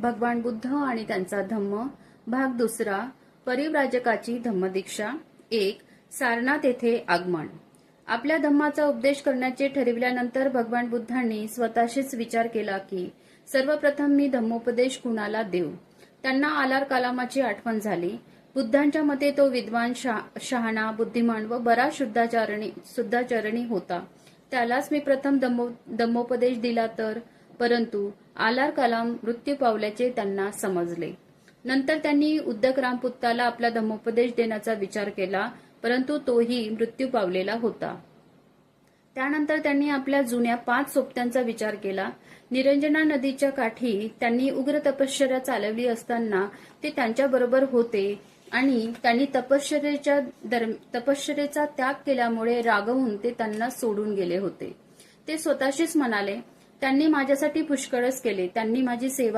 भगवान बुद्ध आणि त्यांचा धम्म. भाग दुसरा परिव्राजकाची धम्मदीक्षा. एक सारनाथ येथे आगमन. आपल्या धम्माचा उपदेश करण्याचे ठरविल्यानंतर भगवान बुद्धांनी स्वतःशीच विचार केला की सर्वप्रथम मी धम्मोपदेश कुणाला देऊ? त्यांना आलार कलामाची आठवण झाली. बुद्धांच्या मते तो विद्वान शहा- शहाणा बुद्धिमान व बराच शुद्धाचारणी शुद्धाचरणी होता. त्यालाच मी प्रथम धम्मो धम्मोपदेश दिला तर परंतु आलार कलाम मृत्यू पावल्याचे त्यांना समजले. नंतर त्यांनी उद्दक रामपुत्ताला आपला धम्मोपदेश देण्याचा विचार केला परंतु तोही मृत्यू पावलेला होता. त्यानंतर त्यांनी आपल्या जुन्या पाच सोबत्यांचा विचार केला. निरंजना नदीच्या काठी त्यांनी उग्र तपश्चर्या चालवली असताना ते त्यांच्याबरोबर होते आणि त्यांनी तपश्चर्याच्या दर तपश्चरेचा त्याग केल्यामुळे रागवून ते त्यांना सोडून गेले होते. ते स्वतःशीच म्हणाले त्यांनी माझ्यासाठी पुष्कळच केले. त्यांनी माझी सेवा